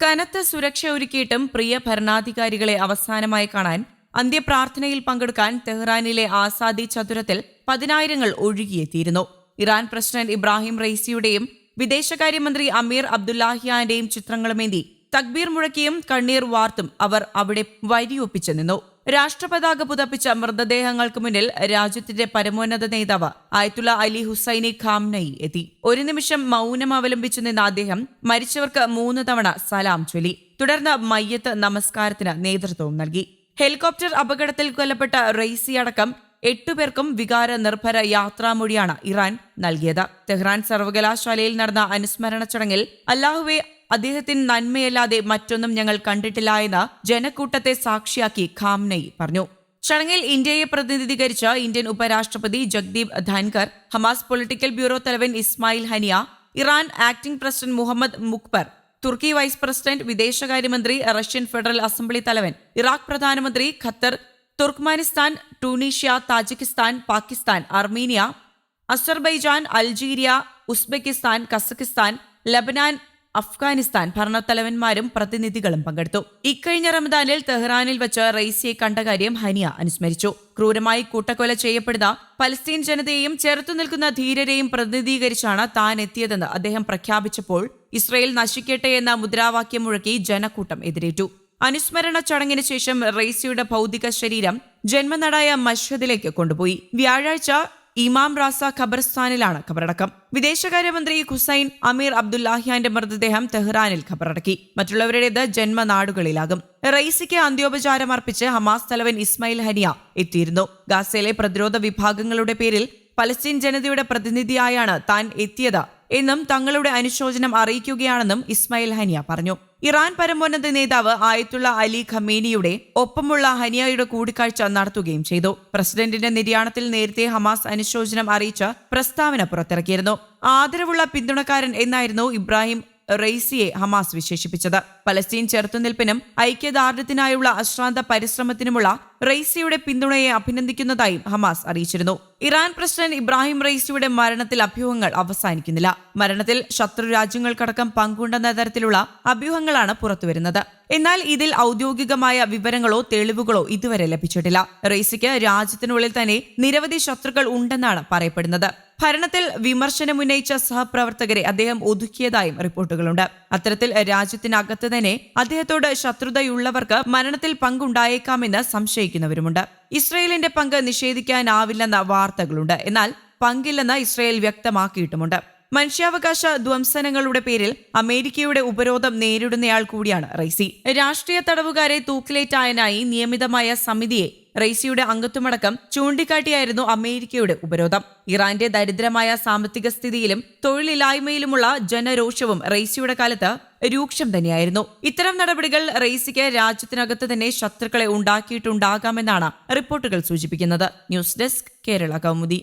കനത്ത സുരക്ഷ ഒരുക്കിയിട്ടും പ്രിയ ഭരണാധികാരികളെ അവസാനമായി കാണാൻ അന്ത്യപ്രാർത്ഥനയിൽ പങ്കെടുക്കാൻ തെഹ്റാനിലെ ആസാദി ചതുരത്തിൽ പതിനായിരങ്ങൾ ഒഴുകിയെത്തിയിരുന്നു. ഇറാൻ പ്രസിഡന്റ് ഇബ്രാഹിം റൈസിയുടെയും വിദേശകാര്യമന്ത്രി അമീർ അബ്ദുല്ലാഹിയാന്റെയും ചിത്രങ്ങളുമേന്തി തക്ബീർ മുഴക്കിയും കണ്ണീർ വാർത്തും അവർ അവിടെ വരിയൊപ്പിച്ചു നിന്നു. രാഷ്ട്രപതാക പുതപ്പിച്ച മൃതദേഹങ്ങൾക്ക് മുന്നിൽ രാജ്യത്തിന്റെ പരമോന്നത നേതാവ് ആയത്തുള്ള അലി ഹുസൈനി ഖാംനയി എത്തി. ഒരു നിമിഷം മൗനം അവലംബിച്ചു നിന്ന അദ്ദേഹം മരിച്ചവർക്ക് മൂന്ന് തവണ സലാം ചൊല്ലി. തുടർന്ന് മയ്യത്ത് നമസ്കാരത്തിന് നേതൃത്വവും നൽകി. ഹെലികോപ്റ്റർ അപകടത്തിൽ കൊല്ലപ്പെട്ട റെയ്സി അടക്കം എട്ടുപേർക്കും വികാര നിർഭര യാത്രാമൊഴിയാണ് ഇറാൻ നൽകിയത്. തെഹ്റാൻ സർവകലാശാലയിൽ നടന്ന അനുസ്മരണ ചടങ്ങിൽ അല്ലാഹുവെ അദ്ദേഹത്തിന് നന്മയല്ലാതെ മറ്റൊന്നും ഞങ്ങൾ കണ്ടിട്ടില്ല എന്ന് ജനക്കൂട്ടത്തെ സാക്ഷിയാക്കി ഖാംനയി പറഞ്ഞു. ചടങ്ങിൽ ഇന്ത്യയെ പ്രതിനിധീകരിച്ച ഇന്ത്യൻ ഉപരാഷ്ട്രപതി Jagdeep Dhankhar Hamas political bureau തലവൻ Ismail Haniyeh Iran acting president Mohammad Mokhber Turkey vice president വിദേശകാര്യമന്ത്രി റഷ്യൻ ഫെഡറൽ അസംബ്ലി തലവൻ ഇറാഖ് പ്രധാനമന്ത്രി Qatar Turkmenistan Tunisia Tajikistan Pakistan Armenia Azerbaijan Algeria Uzbekistan Kazakhstan Lebanon Afghanistan ഭരണത്തലവന്മാരും പ്രതിനിധികളും പങ്കെടുത്തു. ഇക്കഴിഞ്ഞ റമദാനിൽ തെഹ്റാനിൽ വെച്ച് റെയ്സിയെ കണ്ട കാര്യം ഹനിയ അനുസ്മരിച്ചു. ക്രൂരമായി കൂട്ടക്കൊല ചെയ്യപ്പെടുന്ന പലസ്തീൻ ജനതയെയും ചെറുത്തു നിൽക്കുന്ന ധീരരെയും പ്രതിനിധീകരിച്ചാണ് താൻ എത്തിയതെന്ന് അദ്ദേഹം പ്രഖ്യാപിച്ചപ്പോൾ ഇസ്രയേൽ നശിക്കട്ടെ എന്ന മുദ്രാവാക്യം മുഴക്കി ജനക്കൂട്ടം എതിരേറ്റു. അനുസ്മരണ ചടങ്ങിന് ശേഷം റെയ്സിയുടെ ഭൗതിക ശരീരം ജന്മനാടായ മഷ്ഹദിലേക്ക് കൊണ്ടുപോയി. വ്യാഴാഴ്ച ഇമാം റാസ ഖബർസ്ഥാനിലാണ് ഖബറടക്കം. വിദേശകാര്യമന്ത്രി ഹുസൈൻ അമീർ അബ്ദുല്ലാഹിയാന്റെ മൃതദേഹം തെഹ്റാനിൽ ഖബറടക്കി. മറ്റുള്ളവരുടേത് ജന്മനാടുകളിലാകും. റൈസിക്ക് അന്ത്യോപചാരം അർപ്പിച്ച് ഹമാസ് തലവൻ ഇസ്മായിൽ ഹനിയ എത്തിയിരുന്നു. ഗാസയിലെ പ്രതിരോധ വിഭാഗങ്ങളുടെ പേരിൽ പലസ്തീൻ ജനതയുടെ പ്രതിനിധിയായാണ് താൻ എത്തിയത് എന്നും തങ്ങളുടെ അനുശോചനം അറിയിക്കുകയാണെന്നും ഇസ്മായിൽ ഹനിയ പറഞ്ഞു. ഇറാൻ പരമോന്നത നേതാവ് ആയത്തുള്ള അലി ഖമേനിയുടെ ഒപ്പമുള്ള ഹനിയയുടെ കൂടിക്കാഴ്ച നടത്തുകയും ചെയ്തു. പ്രസിഡന്റിന്റെ നിര്യാണത്തിൽ നേരത്തെ ഹമാസ് അനുശോചനം അറിയിച്ച് പ്രസ്താവന പുറത്തിറക്കിയിരുന്നു. ആദരവുള്ള പിന്തുണക്കാരൻ എന്നായിരുന്നു ഇബ്രാഹിം റെയ്സിയെ ഹമാസ് വിശേഷിപ്പിച്ചത്. പലസ്തീൻ ചെറുത്തുനിൽപ്പിനും ഐക്യദാർഢ്യത്തിനായുള്ള അശ്രാന്ത പരിശ്രമത്തിനുമുള്ള റെയ്സിയുടെ പിന്തുണയെ അഭിനന്ദിക്കുന്നതായും ഹമാസ് അറിയിച്ചിരുന്നു. ഇറാൻ പ്രസിഡന്റ് ഇബ്രാഹിം റെയ്സിയുടെ മരണത്തിൽ അഭ്യൂഹങ്ങൾ അവസാനിക്കുന്നില്ല. മരണത്തിൽ ശത്രു രാജ്യങ്ങൾക്കടക്കം പങ്കുണ്ടെന്ന തരത്തിലുള്ള അഭ്യൂഹങ്ങളാണ് പുറത്തുവരുന്നത്. എന്നാൽ ഇതിൽ ഔദ്യോഗികമായ വിവരങ്ങളോ തെളിവുകളോ ഇതുവരെ ലഭിച്ചിട്ടില്ല. റെയ്സിക്ക് രാജ്യത്തിനുള്ളിൽ തന്നെ നിരവധി ശത്രുക്കൾ ഉണ്ടെന്നാണ് പറയപ്പെടുന്നത്. ഭരണത്തിൽ വിമർശനമുന്നയിച്ച സഹപ്രവർത്തകരെ അദ്ദേഹം ഒതുക്കിയതായും റിപ്പോർട്ടുകളുണ്ട്. അത്തരത്തിൽ രാജ്യത്തിനകത്ത് തന്നെ അദ്ദേഹത്തോട് ശത്രുതയുള്ളവർക്ക് മരണത്തിൽ പങ്കുണ്ടായേക്കാമെന്ന് സംശയിക്കുന്നവരുമുണ്ട്. ഇസ്രയേലിന്റെ പങ്ക് നിഷേധിക്കാനാവില്ലെന്ന വാർത്തകളുണ്ട്. എന്നാൽ പങ്കില്ലെന്ന് ഇസ്രയേൽ വ്യക്തമാക്കിയിട്ടുമുണ്ട്. മനുഷ്യാവകാശ ധ്വംസനങ്ങളുടെ പേരിൽ അമേരിക്കയുടെ ഉപരോധം നേരിടുന്നയാൾ കൂടിയാണ് റൈസി രാഷ്ട്രീയ തടവുകാരെ തൂക്കിലേറ്റായനായി നിയമിതമായ സമിതിയെ റൈസിയുടെ അംഗത്വമടക്കം ചൂണ്ടിക്കാട്ടിയായിരുന്നു അമേരിക്കയുടെ ഉപരോധം. ഇറാന്റെ ദരിദ്രമായ സാമ്പത്തിക സ്ഥിതിയിലും തൊഴിലില്ലായ്മയിലുമുള്ള ജനരോഷവും റൈസിയുടെ കാലത്ത് രൂക്ഷം തന്നെയായിരുന്നു. ഇത്തരം നടപടികൾ റൈസിക്ക് രാജ്യത്തിനകത്ത് തന്നെ ശത്രുക്കളെ ഉണ്ടാക്കിയിട്ടുണ്ടാകാമെന്നാണ് റിപ്പോർട്ടുകൾ സൂചിപ്പിക്കുന്നത്. News desk Kerala Kaumudi.